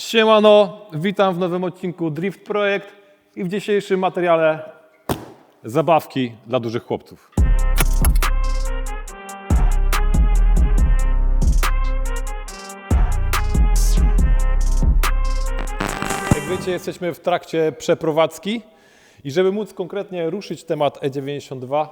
Siemano, witam w nowym odcinku Drift Projekt i w dzisiejszym materiale zabawki dla dużych chłopców. Jak wiecie, jesteśmy w trakcie przeprowadzki i żeby móc konkretnie ruszyć temat E92,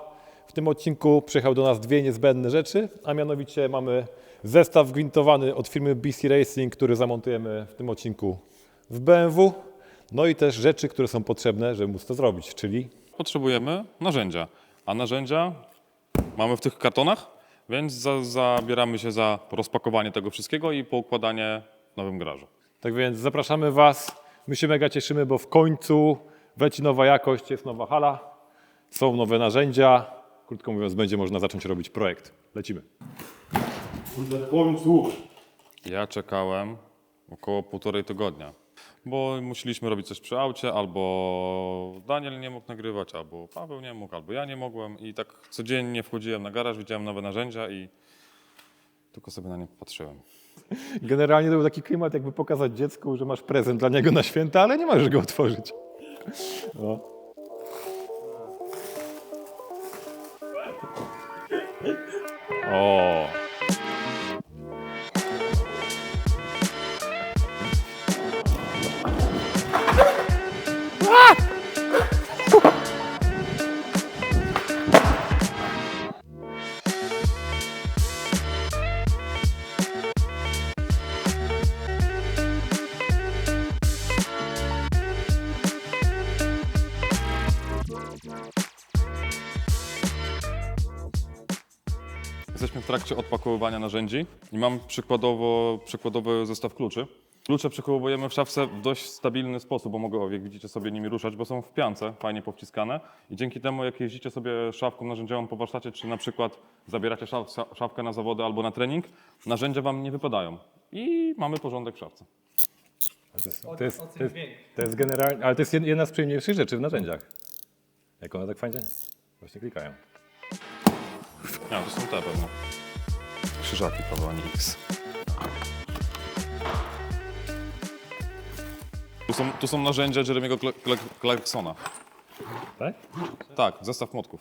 w tym odcinku przyjechał do nas dwie niezbędne rzeczy, a mianowicie mamy zestaw gwintowany od firmy BC Racing, który zamontujemy w tym odcinku w BMW, no i też rzeczy, które są potrzebne, żeby móc to zrobić, czyli potrzebujemy narzędzia. A narzędzia mamy w tych kartonach, więc za, zabieramy się za rozpakowanie tego wszystkiego i poukładanie w nowym garażu. tak więc zapraszamy Was. My się mega cieszymy, bo w końcu leci nowa jakość, jest nowa hala, są nowe narzędzia. Krótko mówiąc, będzie można zacząć robić projekt. Lecimy. W końcu. Ja czekałem około półtorej tygodnia, bo musieliśmy robić coś przy aucie, albo Daniel nie mógł nagrywać, albo Paweł nie mógł, albo ja nie mogłem i tak codziennie wchodziłem na garaż, widziałem nowe narzędzia i tylko sobie na nie patrzyłem. Generalnie to był taki klimat, jakby pokazać dziecku, że masz prezent dla niego na święta, ale nie możesz go otworzyć. No. O. trakcie odpakowywania narzędzi i mam przykładowo, przykładowy zestaw kluczy. Klucze przechowujemy w szafce w dość stabilny sposób, bo mogę, jak widzicie, sobie nimi ruszać, bo są w piance, fajnie powciskane. I dzięki temu, jak jeździcie sobie szafką narzędziową po warsztacie, czy na przykład zabieracie szaf, szafkę na zawody albo na trening, narzędzia wam nie wypadają. I mamy porządek w szafce. To jest, to, jest, to, jest, to jest generalnie, ale to jest jedna z przyjemniejszych rzeczy w narzędziach. Jak one tak fajnie właśnie klikają. Nie, to są te pewno. Krzyżaki, nie X. Tu są, tu są narzędzia Jeremiego Cla- Cla- Clarksona. Tak? Tak, zestaw młotków.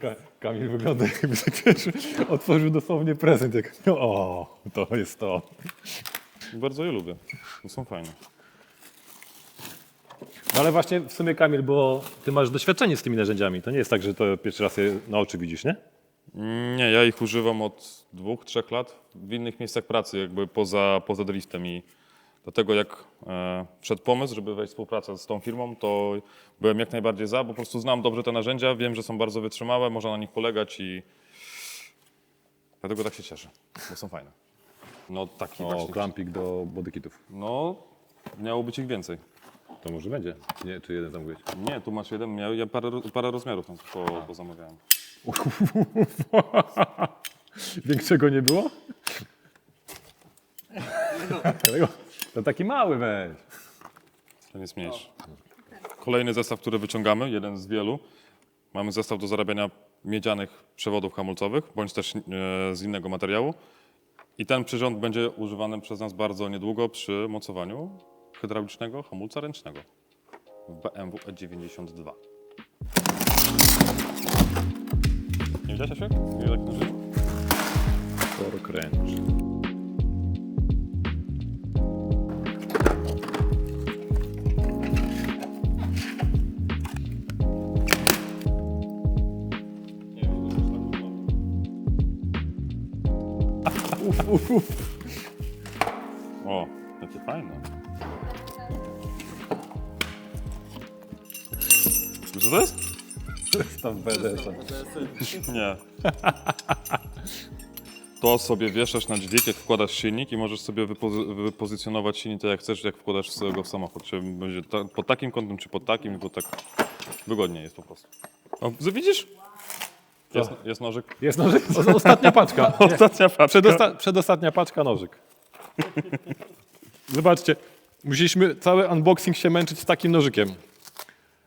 Ka- Kamil wygląda jakby też otworzył dosłownie prezent. Jak, o, to jest to. Bardzo je lubię. To są fajne. Ale właśnie w sumie Kamil, bo ty masz doświadczenie z tymi narzędziami. To nie jest tak, że to pierwszy raz je na oczy widzisz, nie? Nie, ja ich używam od dwóch, trzech lat w innych miejscach pracy, jakby poza, poza driftem i dlatego jak e, wszedł pomysł, żeby wejść w współpracę z tą firmą, to byłem jak najbardziej za, bo po prostu znam dobrze te narzędzia, wiem, że są bardzo wytrzymałe, można na nich polegać i dlatego tak się cieszę, bo są fajne. No taki O, właśnie. klampik do bodykitów. No, miało być ich więcej. To może będzie. Nie, czy jeden zamówić. Nie, tu masz jeden, miał, ja parę, parę rozmiarów tam po, pozamawiałem. Większego nie było? Tego- To taki mały weź. Ten jest mniejszy. Kolejny zestaw, który wyciągamy, jeden z wielu. Mamy zestaw do zarabiania miedzianych przewodów hamulcowych, bądź też e, z innego materiału. I ten przyrząd będzie używany przez nas bardzo niedługo przy mocowaniu hydraulicznego hamulca ręcznego w BMW E92. Nie widziałeś się? Nie tak na żywo? Wrench. Uf, uf, uf. Tam BDS. Nie. To sobie wieszasz na dźwig, jak wkładasz silnik i możesz sobie wypozy- wypozycjonować silnik tak jak chcesz, jak wkładasz go w samochód. Czy będzie ta, pod takim kątem, czy pod takim, bo tak wygodniej jest po prostu. O, widzisz? Jest, jest nożyk. Jest nożyk? O- Ostatnia paczka. Ostatnia paczka. Przedosta przedostatnia paczka nożyk. Zobaczcie, musieliśmy cały unboxing się męczyć z takim nożykiem.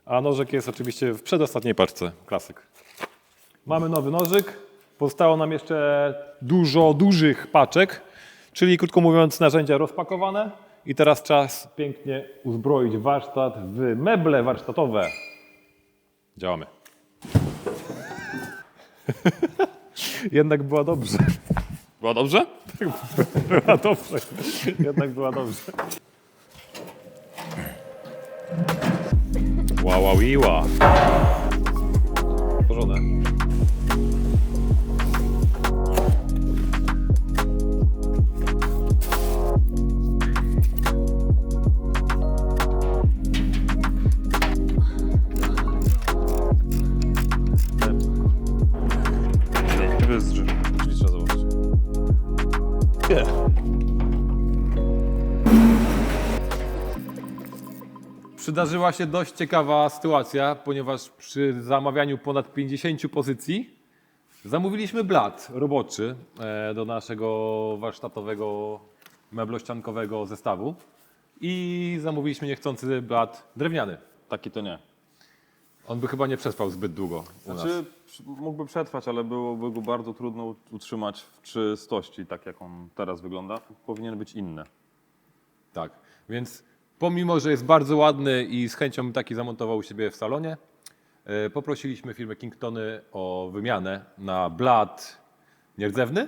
A nożyk jest oczywiście w przedostatniej paczce. Klasyk. Mamy nowy nożyk. Pozostało nam jeszcze dużo dużych paczek, czyli krótko mówiąc narzędzia rozpakowane i teraz czas pięknie uzbroić warsztat w meble warsztatowe. Działamy. Jednak była dobrze. Była dobrze? Była dobrze. Jednak była dobrze. Ła, ła, wiła. Porządne. Przydarzyła się dość ciekawa sytuacja, ponieważ przy zamawianiu ponad 50 pozycji zamówiliśmy blat roboczy e, do naszego warsztatowego meblościankowego zestawu i zamówiliśmy niechcący blat drewniany. Taki to nie. On by chyba nie przespał zbyt długo u nas. Znaczy, przy- mógłby przetrwać, ale byłoby go bardzo trudno utrzymać w czystości, tak jak on teraz wygląda. Powinien być inny. Tak, więc pomimo, że jest bardzo ładny i z chęcią bym taki zamontował u siebie w salonie, e, poprosiliśmy firmę Kingtony o wymianę na blat nierdzewny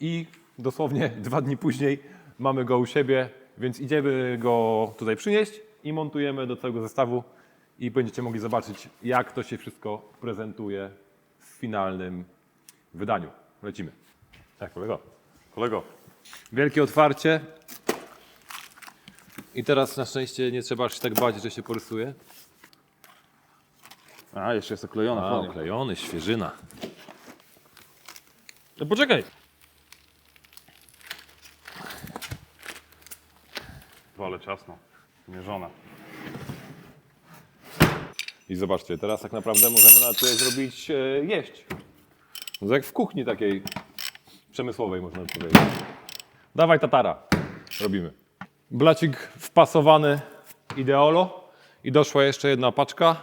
i dosłownie dwa dni później mamy go u siebie, więc idziemy go tutaj przynieść i montujemy do całego zestawu i będziecie mogli zobaczyć, jak to się wszystko prezentuje w finalnym wydaniu. Lecimy. Tak, kolego. Kolego, Wielkie otwarcie. I teraz na szczęście nie trzeba aż tak bać, że się porysuje. a jeszcze jest oklejona. A, fajnie. oklejony, świeżyna. No poczekaj. Ale ciasno. Mierzone. I zobaczcie, teraz tak naprawdę możemy na tyle zrobić e, jeść. No jak w kuchni takiej przemysłowej można powiedzieć. Dawaj tatara. Robimy. Blacik wpasowany ideolo i doszła jeszcze jedna paczka,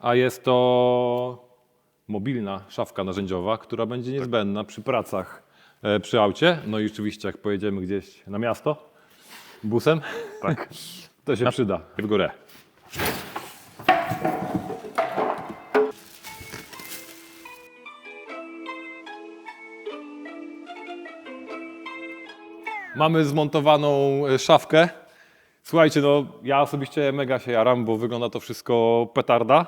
a jest to mobilna szafka narzędziowa, która będzie niezbędna przy pracach e, przy aucie. No i oczywiście jak pojedziemy gdzieś na miasto busem, Tak. to się przyda. W górę. Mamy zmontowaną e, szafkę. Słuchajcie, no ja osobiście mega się jaram, bo wygląda to wszystko petarda.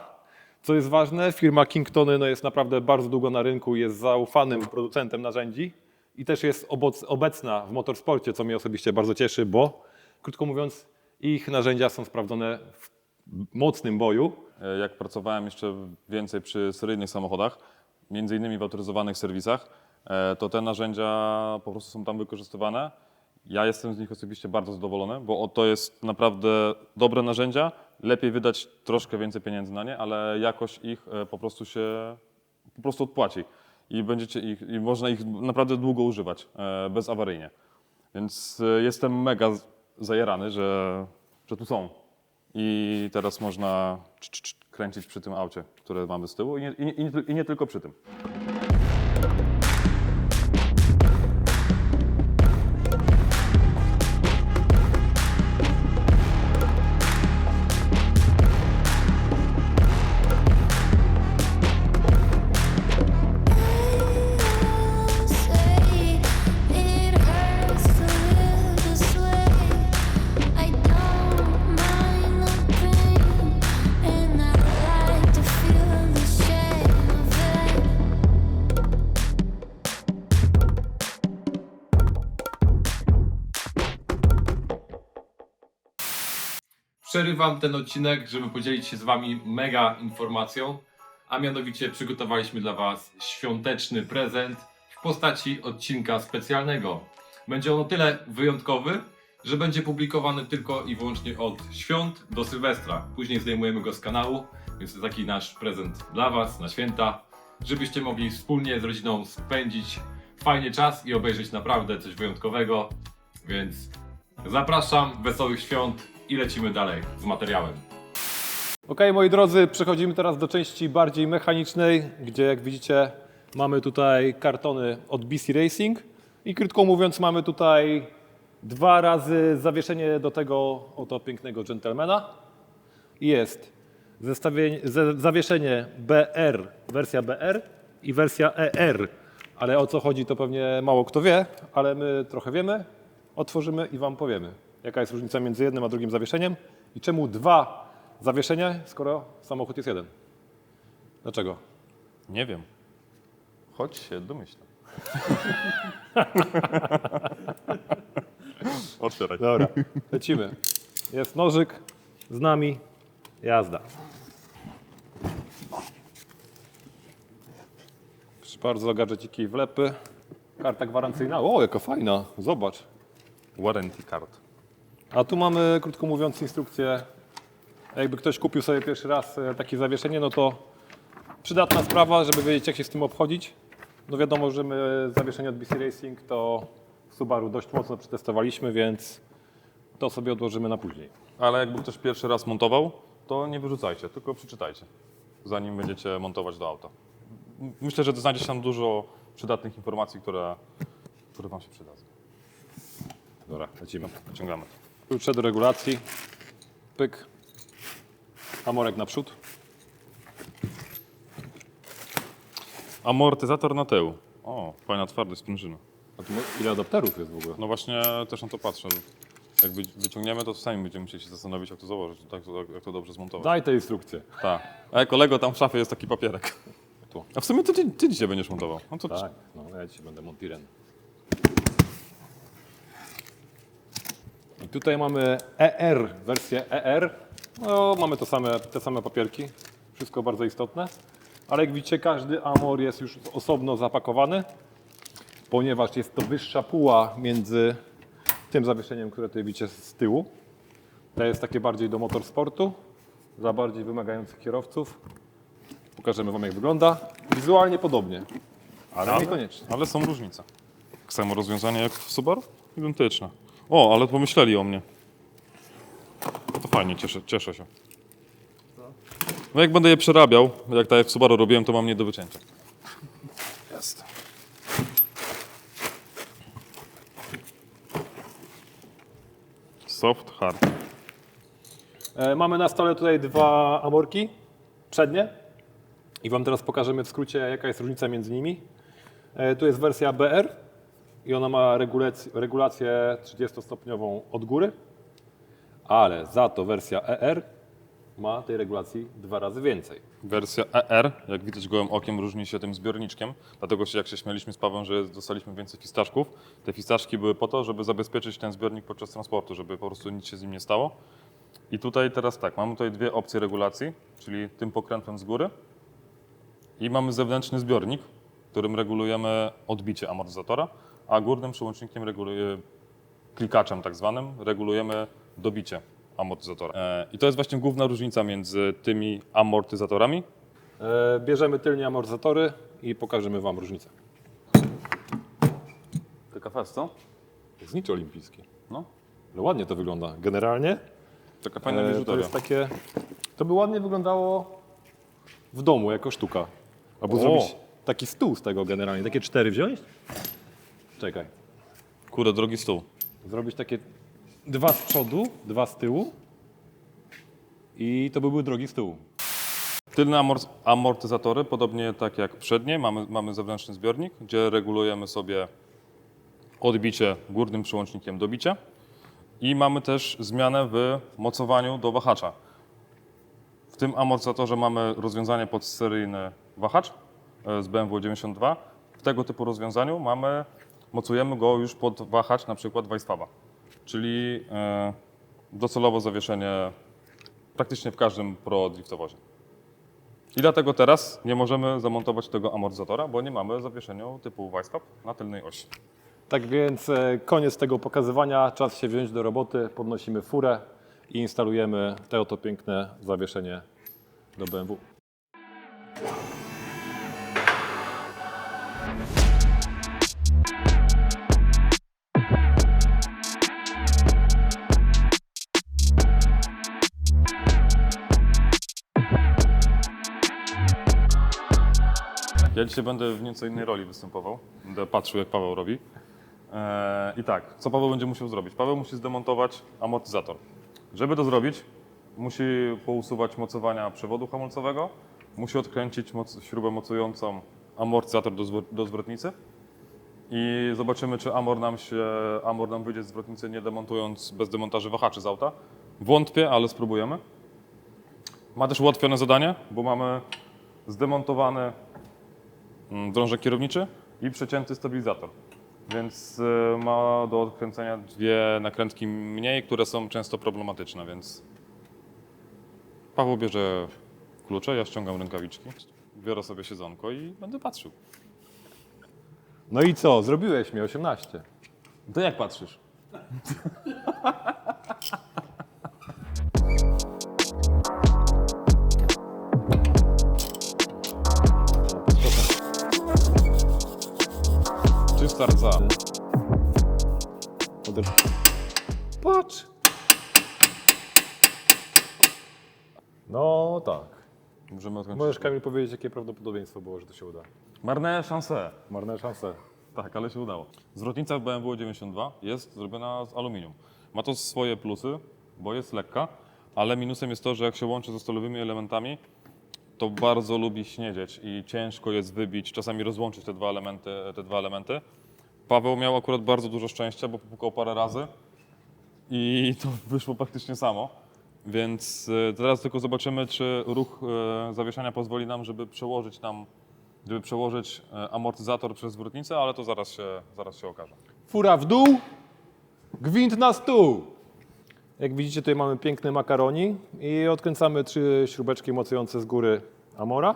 Co jest ważne, firma Kingtony no jest naprawdę bardzo długo na rynku, jest zaufanym producentem narzędzi i też jest obecna w motorsporcie, co mnie osobiście bardzo cieszy, bo krótko mówiąc, ich narzędzia są sprawdzone w mocnym boju. E, Jak pracowałem jeszcze więcej przy seryjnych samochodach, między innymi w autoryzowanych serwisach, e, to te narzędzia po prostu są tam wykorzystywane. Ja jestem z nich osobiście bardzo zadowolony, bo to jest naprawdę dobre narzędzia. Lepiej wydać troszkę więcej pieniędzy na nie, ale jakość ich e, po prostu się po prostu odpłaci. I będziecie ich, i można ich naprawdę długo używać, e, bezawaryjnie. Więc e, jestem mega z- zajarany, że, że tu są. I teraz można kręcić przy tym aucie, które mamy z tyłu i nie, i nie, i nie tylko przy tym. Przerywam ten odcinek, żeby podzielić się z Wami mega informacją, a mianowicie przygotowaliśmy dla Was świąteczny prezent w postaci odcinka specjalnego. Będzie on o tyle wyjątkowy, że będzie publikowany tylko i wyłącznie od świąt do Sylwestra. Później zdejmujemy go z kanału, więc to taki nasz prezent dla Was na święta, żebyście mogli wspólnie z rodziną spędzić fajnie czas i obejrzeć naprawdę coś wyjątkowego. Więc Zapraszam, wesołych świąt i lecimy dalej z materiałem. Ok, moi drodzy, przechodzimy teraz do części bardziej mechanicznej, gdzie jak widzicie Mamy tutaj kartony od BC Racing i krótko mówiąc mamy tutaj dwa razy zawieszenie do tego oto pięknego gentlemana. Jest zawieszenie BR, wersja BR i wersja ER. Ale o co chodzi to pewnie mało kto wie, ale my trochę wiemy, otworzymy i Wam powiemy. Jaka jest różnica między jednym a drugim zawieszeniem i czemu dwa zawieszenia, skoro samochód jest jeden. Dlaczego? Nie wiem. Choć się domyślam. Otwieraj. Dobra, lecimy. Jest nożyk, z nami, jazda. Proszę bardzo, gadżeciki i wlepy. Karta gwarancyjna. O, jaka fajna, zobacz. Warranty card. A tu mamy, krótko mówiąc, instrukcję. Jakby ktoś kupił sobie pierwszy raz e, takie zawieszenie, no to przydatna sprawa, żeby wiedzieć, jak się z tym obchodzić. No wiadomo, że my zawieszenie od BC Racing to w Subaru dość mocno przetestowaliśmy, więc to sobie odłożymy na później. Ale jakby ktoś pierwszy raz montował, to nie wyrzucajcie, tylko przeczytajcie, zanim będziecie montować do auta. Myślę, że znajdzie się tam dużo przydatnych informacji, które, które Wam się przydadzą. Dobra, lecimy. Wyciągamy. Klucze do regulacji. Pyk. Amorek naprzód. Amortyzator na tył. O, fajna twardość sprężyny. A tu ile adapterów jest w ogóle? No właśnie też na to patrzę. Jak wy- wyciągniemy, to sami będziemy musieli się zastanowić, jak to założyć, tak, jak to dobrze zmontować. Daj tę instrukcję. Tak. A kolego, tam w szafie jest taki papierek. Tu. A w sumie to ty, ty dzisiaj będziesz montował. No to Tak, no ja dzisiaj będę Montiren. I tutaj mamy ER, wersję ER. No, mamy to same, te same papierki, wszystko bardzo istotne. Ale jak widzicie, każdy Amor jest już osobno zapakowany, ponieważ jest to wyższa puła między tym zawieszeniem, które tutaj widzicie z tyłu. To jest takie bardziej do motorsportu, dla bardziej wymagających kierowców. Pokażemy Wam jak wygląda. Wizualnie podobnie, ale niekoniecznie. Ale są różnice. Tak samo rozwiązanie jak w Subaru? Identyczne. O, ale pomyśleli o mnie. To fajnie, cieszę, cieszę się. No jak będę je przerabiał, jak tak jak w Subaru robiłem, to mam nie do wycięcia. Jest. Soft, hard. E, Mamy na stole tutaj dwa amorki przednie i Wam teraz pokażemy w skrócie, jaka jest różnica między nimi. E, Tu jest wersja BR i ona ma regulac- regulację 30-stopniową od góry, ale za to wersja ER ma tej regulacji dwa razy więcej. Wersja ER, jak widać gołym okiem, różni się tym zbiorniczkiem. Dlatego się, jak się śmialiśmy z Pawłem, że dostaliśmy więcej fistaszków. Te fistaszki były po to, żeby zabezpieczyć ten zbiornik podczas transportu, żeby po prostu nic się z nim nie stało. I tutaj teraz tak, mamy tutaj dwie opcje regulacji, czyli tym pokrętłem z góry i mamy zewnętrzny zbiornik, którym regulujemy odbicie amortyzatora, a górnym przełącznikiem reguluje, klikaczem tak zwanym, regulujemy dobicie amortyzatora. E, I to jest właśnie główna różnica między tymi amortyzatorami. E, Bierzemy tylnie amortyzatory i pokażemy Wam różnicę. Taka fest, co? Znicz olimpijski. No, No ładnie to wygląda. Generalnie taka fajna e, to biżuteria. jest takie... To by ładnie wyglądało w domu jako sztuka. Albo O! zrobić taki stół z tego generalnie. Takie cztery wziąć? Czekaj. Kurde, drogi stół. Zrobić takie dwa z przodu, dwa z tyłu i to by był drogi stół. Tylne amort- amortyzatory, podobnie tak jak przednie, mamy, mamy zewnętrzny zbiornik, gdzie regulujemy sobie odbicie górnym przełącznikiem do bicia i mamy też zmianę w mocowaniu do wahacza. W tym amortyzatorze mamy rozwiązanie pod seryjny wahacz z BMW 92. W tego typu rozwiązaniu mamy, mocujemy go już pod wahacz na przykład Weissfaba, czyli e, docelowo zawieszenie praktycznie w każdym pro driftowozie. I dlatego teraz nie możemy zamontować tego amortyzatora, bo nie mamy zawieszenia typu Weissfab na tylnej osi. Tak więc e, koniec tego pokazywania, czas się wziąć do roboty, podnosimy furę i instalujemy te oto piękne zawieszenie do BMW. Ja dzisiaj będę w nieco innej roli występował. Będę patrzył, jak Paweł robi. Eee, I tak, co Paweł będzie musiał zrobić? Paweł musi zdemontować amortyzator. Żeby to zrobić, musi pousuwać mocowania przewodu hamulcowego, musi odkręcić moc, śrubę mocującą amortyzator do, do zwrotnicy i zobaczymy, czy Amor nam się, Amor nam wyjdzie z zwrotnicy, nie demontując bez demontaży wahaczy z auta. Wątpię, ale spróbujemy. Ma też ułatwione zadanie, bo mamy zdemontowany drążek kierowniczy i przecięty stabilizator. Więc y, ma do odkręcenia dwie nakrętki mniej, które są często problematyczne, więc Paweł bierze klucze, ja ściągam rękawiczki, biorę sobie siedzonko i będę patrzył. No i co? Zrobiłeś mi 18. To jak patrzysz? Ode... Patrz! No tak. Możemy odkończyć. Możesz Kamil powiedzieć, jakie prawdopodobieństwo było, że to się uda. Marne szanse. Marne szanse. Tak, ale się udało. Zwrotnica w BMW 92 jest zrobiona z aluminium. Ma to swoje plusy, bo jest lekka, ale minusem jest to, że jak się łączy ze stalowymi elementami, to bardzo lubi śniedzieć i ciężko jest wybić, czasami rozłączyć te dwa elementy. Te dwa elementy. Paweł miał akurat bardzo dużo szczęścia, bo popukał parę razy i to wyszło praktycznie samo. Więc e, teraz tylko zobaczymy, czy ruch e, zawieszania pozwoli nam, żeby przełożyć nam, żeby przełożyć e, amortyzator przez zwrotnicę, ale to zaraz się, zaraz się okaże. Fura w dół, gwint na stół. Jak widzicie, tutaj mamy piękny makaroni i odkręcamy trzy śrubeczki mocujące z góry Amora.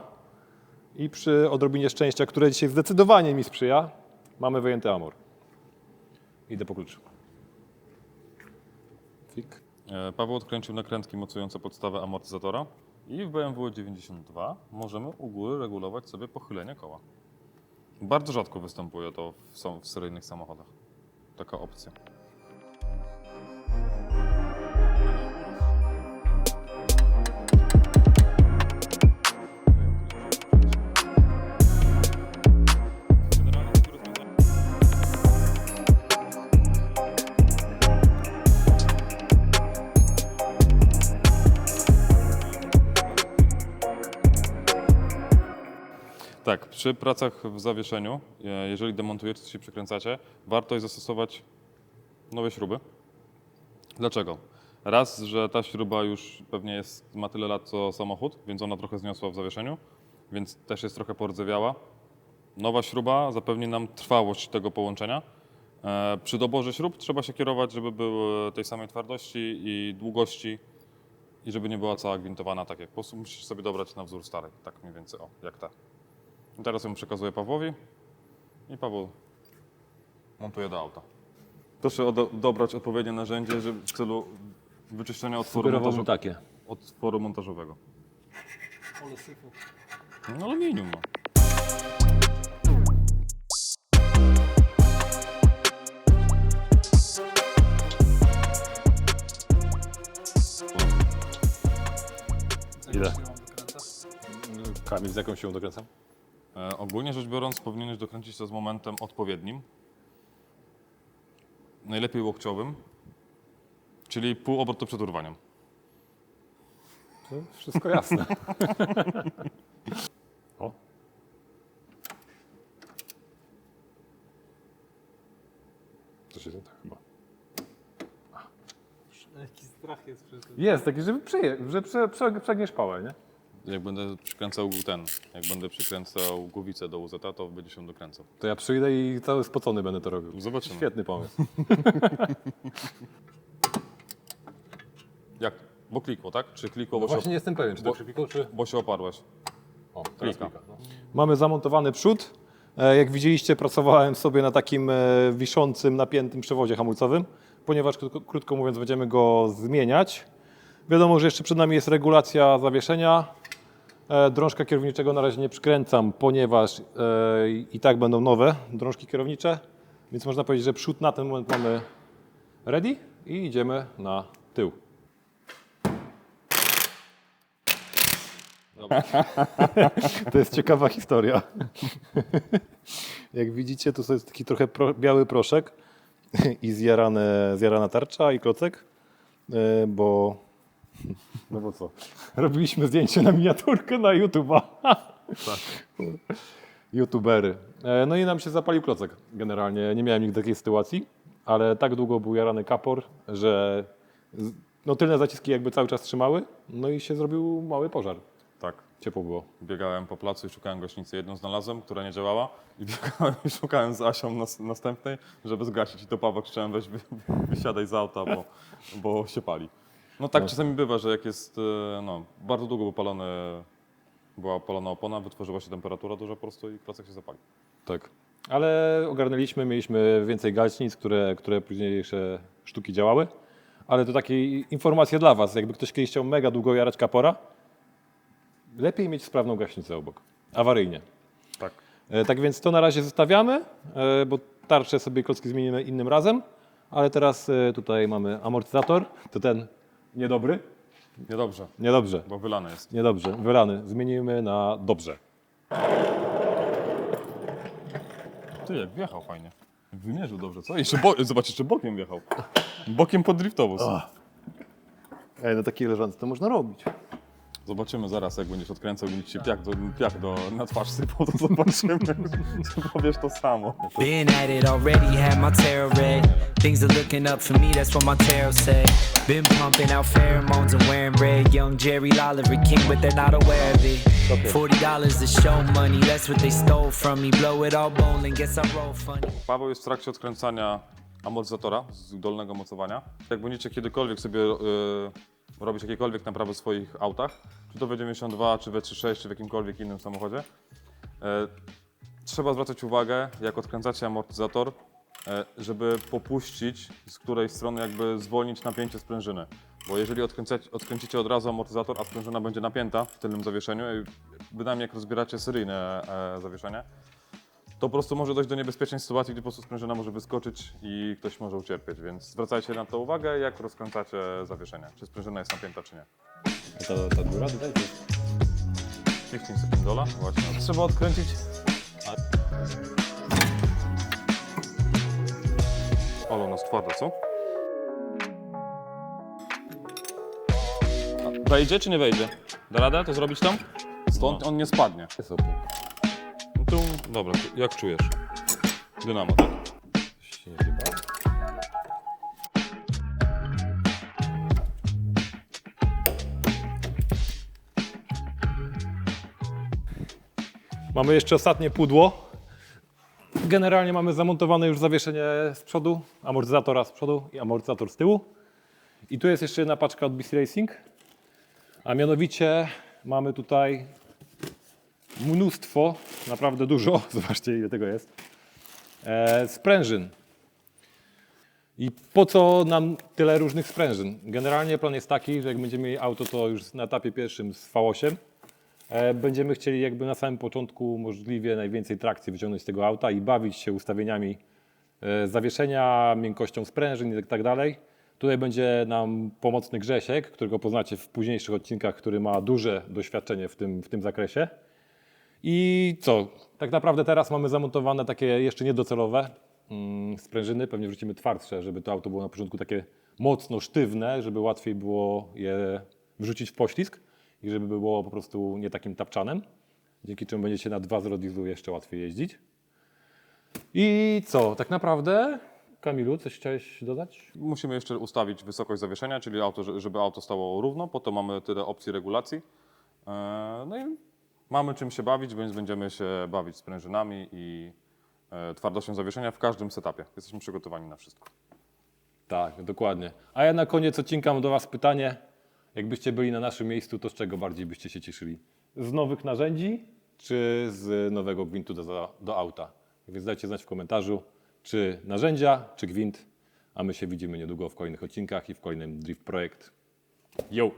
I przy odrobinie szczęścia, które dzisiaj zdecydowanie mi sprzyja, mamy wyjęty Amor. Idę po klucz. Fik. E, Paweł odkręcił nakrętki mocujące podstawę amortyzatora i w BMW 92 możemy u góry regulować sobie pochylenie koła. Bardzo rzadko występuje to w, w seryjnych samochodach. Taka opcja. Przy pracach w zawieszeniu, e, jeżeli demontujecie i przekręcacie, warto jest zastosować nowe śruby. Dlaczego? Raz, że ta śruba już pewnie jest, ma tyle lat co samochód, więc ona trochę zniosła w zawieszeniu, więc też jest trochę pordzewiała. Nowa śruba zapewni nam trwałość tego połączenia. E, Przy doborze śrub trzeba się kierować, żeby były tej samej twardości i długości i żeby nie była cała gwintowana tak jak po prostu musisz sobie dobrać na wzór starej, tak mniej więcej, o, jak ta. Teraz ją przekazuję Pawłowi i Paweł montuje do auta. Proszę odo- dobrać odpowiednie narzędzie żeby w celu wyczyszczenia otworu, montażu- takie. otworu montażowego. No aluminium. No. Ile? Kamil, z jaką siłą dokręcam? E, ogólnie rzecz biorąc, powinieneś dokręcić to z momentem odpowiednim. Najlepiej łokciowym, czyli pół obrotu przed urwaniem. To wszystko jasne. o. Co się tak chyba. Jaki strach jest przed tym. Jest taki, że, przyje, że prze, prze, przegniesz pałę, nie? Jak będę przykręcał ten, jak będę przykręcał głowicę do UZ, to będzie się dokręcał. To ja przyjdę i cały spocony będę to robił. Zobaczymy. Świetny pomysł. Jak? Bo klikło, tak? Czy klikło, No bo, się, właśnie nie jestem pewien, czy to bo- przypikło, czy... bo się oparłeś? O, teraz Klika. klika. No. Mamy zamontowany przód. E, Jak widzieliście, pracowałem sobie na takim e, wiszącym, napiętym przewodzie hamulcowym, ponieważ krótko, krótko mówiąc będziemy go zmieniać. Wiadomo, że jeszcze przed nami jest regulacja zawieszenia. E, Drążka kierowniczego na razie nie przykręcam, ponieważ e, i tak będą nowe drążki kierownicze, więc można powiedzieć, że przód na ten moment mamy ready i idziemy na tył. To jest ciekawa historia. Jak widzicie, tu jest taki trochę biały proszek i zjarane, zjarana tarcza i klocek, e, bo... No bo co? Robiliśmy zdjęcie na miniaturkę na YouTube'a. YouTubery. E, No i nam się zapalił klocek generalnie. Nie miałem nigdy takiej sytuacji, ale tak długo był jarany kapor, że no tylne zaciski jakby cały czas trzymały, no i się zrobił mały pożar. Tak. Ciepło było. Biegałem po placu i szukałem gościnicy. Jedną znalazłem, która nie działała i biegałem i szukałem z Asią nas, następnej, żeby zgasić. I to Paweł krzyczałem, weź wy, wysiadaj z auta, bo, bo się pali. No tak czasami bywa, że jak jest, e, no, bardzo długo był palony, była palona opona, wytworzyła się temperatura duża po prostu i klocek się zapalił. Tak. Ale ogarnęliśmy, mieliśmy więcej gaśnic, które, które późniejsze sztuki działały. Ale to takie informacje dla Was. Jakby ktoś kiedyś chciał mega długo jarać kapora, lepiej mieć sprawną gaśnicę obok. Awaryjnie. Tak. E, Tak więc to na razie zostawiamy, e, bo tarczę sobie klocki zmienimy innym razem. Ale teraz e, tutaj mamy amortyzator. To ten niedobry. Niedobrze, Niedobrze. bo wylane jest. Niedobrze. Wylany. Zmienimy na dobrze. Ty jak wjechał fajnie. Wymierzył dobrze, co? Jeszcze bo, zobacz, jeszcze bokiem wjechał. Bokiem pod driftowóz. Ej, no takie leżące to można robić. Zobaczymy zaraz, jak będziesz odkręcał będzie ci piach, do, piach do, na twarz sypał, to zobaczymy. Czy powiesz to samo. Been at it already, had my tarot read. Things are looking up for me, that's what my tarot said. Been pumping out pheromones and wearing red. Young Jerry Lolliver King, but they're not aware of it. Forty dollars to show money, that's what they stole from me. Blow it all bowling, guess I roll funny. Paweł jest w trakcie odkręcania amortyzatora z dolnego mocowania. Jak będziecie kiedykolwiek sobie e, robić jakiekolwiek naprawy w swoich autach, czy to W92, czy W36, czy w jakimkolwiek innym samochodzie, e, trzeba zwracać uwagę, jak odkręcacie amortyzator, e, żeby popuścić, z której strony jakby zwolnić napięcie sprężyny. Bo jeżeli odkręcicie od razu amortyzator, a sprężyna będzie napięta w tylnym zawieszeniu, bynajmniej jak rozbieracie seryjne e, zawieszenie, to po prostu może dojść do niebezpiecznej sytuacji, gdzie po prostu sprężyna może wyskoczyć i ktoś może ucierpieć, więc zwracajcie na to uwagę, jak rozkręcacie zawieszenie, czy sprężyna jest napięta, czy nie. Ta, ta góra tutaj to jest 15 sekund dola, właśnie. Trzeba odkręcić. Ale ona jest twarda, co? A Wejdzie czy nie wejdzie? Da radę to zrobić tam? Stąd on nie spadnie. jest. Dobra, jak czujesz? Dynamo, tak? Mamy jeszcze ostatnie pudło. Generalnie mamy zamontowane już zawieszenie z przodu, amortyzatora z przodu i amortyzator z tyłu. I tu jest jeszcze jedna paczka od BC Racing. A mianowicie mamy tutaj mnóstwo, naprawdę dużo, zobaczcie ile tego jest, e, sprężyn. I po co nam tyle różnych sprężyn? Generalnie plan jest taki, że jak będziemy mieli auto, to już na etapie pierwszym z V8 e, będziemy chcieli jakby na samym początku możliwie najwięcej trakcji wyciągnąć z tego auta i bawić się ustawieniami e, zawieszenia, miękkością sprężyn i tak dalej. Tutaj będzie nam pomocny Grzesiek, którego poznacie w późniejszych odcinkach, który ma duże doświadczenie w tym, w tym zakresie. I co? Tak naprawdę teraz mamy zamontowane takie jeszcze niedocelowe mm, sprężyny. Pewnie wrzucimy twardsze, żeby to auto było na początku takie mocno sztywne, żeby łatwiej było je wrzucić w poślizg i żeby było po prostu nie takim tapczanem. Dzięki czemu będziecie na 2.0 dieslu jeszcze łatwiej jeździć. I co? Tak naprawdę, Kamilu, coś chciałeś dodać? Musimy jeszcze ustawić wysokość zawieszenia, czyli auto, że- żeby auto stało równo, po to mamy tyle opcji regulacji. E, No i mamy czym się bawić, więc będziemy się bawić sprężynami i e, twardością zawieszenia w każdym setupie. Jesteśmy przygotowani na wszystko. Tak, dokładnie. A ja na koniec odcinka mam do Was pytanie. Jakbyście byli na naszym miejscu, to z czego bardziej byście się cieszyli? Z nowych narzędzi, czy z nowego gwintu do, do auta? Więc dajcie znać w komentarzu, czy narzędzia, czy gwint. A my się widzimy niedługo w kolejnych odcinkach i w kolejnym Drift Projekt. Yo!